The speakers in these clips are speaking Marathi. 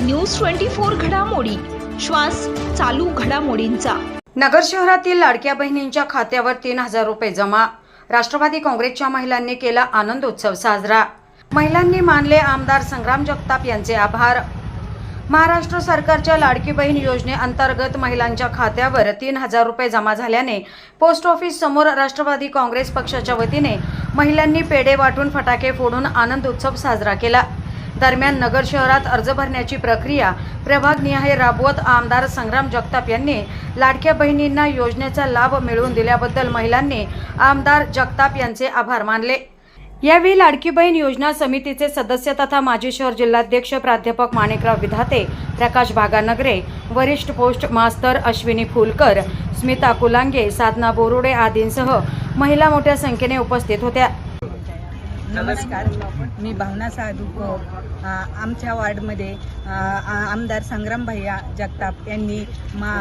न्यूज ट्वेंटी फोर घडामोडी. श्वास चालू घडामोडींचा. नगर शहरातील लाडक्या बहिणींच्या खात्यावर तीन हजार रुपये जमा. राष्ट्रवादी काँग्रेसच्या महिलांनी केला आनंदोत्सव साजरा. महिलांनी मानले आमदार संग्राम जगताप यांचे आभार. महाराष्ट्र सरकारच्या लाडकी बहीण योजनेअंतर्गत महिलांच्या खात्यावर तीन हजार रुपये जमा झाल्याने पोस्ट ऑफिस समोर राष्ट्रवादी काँग्रेस पक्षाच्या वतीने महिलांनी पेढे वाटून फटाके फोडून आनंदोत्सव साजरा केला. दरम्यान नगर शहरात अर्ज भरण्याची प्रक्रिया प्रभागनिहाय राबवत आमदार संग्राम जगताप यांनी लाडक्या बहिणींना योजनेचा लाभ मिळवून दिल्याबद्दल महिलांनी आमदार जगताप यांचे आभार मानले. यावेळी लाडकी बहीण योजना समितीचे सदस्य तथा माजी शहर जिल्हाध्यक्ष प्राध्यापक माणिकराव विधाते प्रकाश भागानगरे वरिष्ठ पोस्ट मास्तर अश्विनी फुलकर स्मिता कुलांगे साधना बोरुडे आदींसह महिला मोठ्या संख्येने उपस्थित होत्या. नमस्कार. मी भावना साधू आमच्या वार्डमध्ये आमदार संग्राम भैया जगताप यांनी मा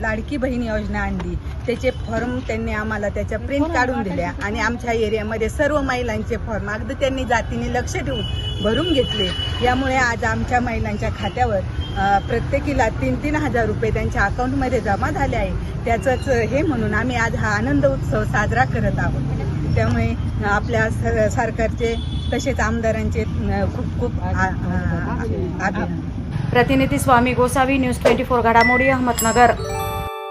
लाडकी बहीण योजना आणली. त्याचे फॉर्म त्यांनी आम्हाला त्याच्या प्रिंट काढून दिल्या आणि आमच्या एरियामध्ये सर्व महिलांचे फॉर्म अगदी त्यांनी जातीने लक्ष ठेवून भरून घेतले. यामुळे आज आमच्या महिलांच्या खात्यावर प्रत्येकीला तीन तीन हजार रुपये त्यांच्या अकाउंटमध्ये जमा झाले आहे. त्याचंच हे म्हणून आम्ही आज हा आनंद उत्सव साजरा करत आहोत. त्यामुळे आपल्या सर सरकारचे तसेच आमदारांचे अ, खूप खूप आ- आ- आ- आभार. प्रतिनिधी Swami Gosavi news twenty four घडामोडी अहमदनगर.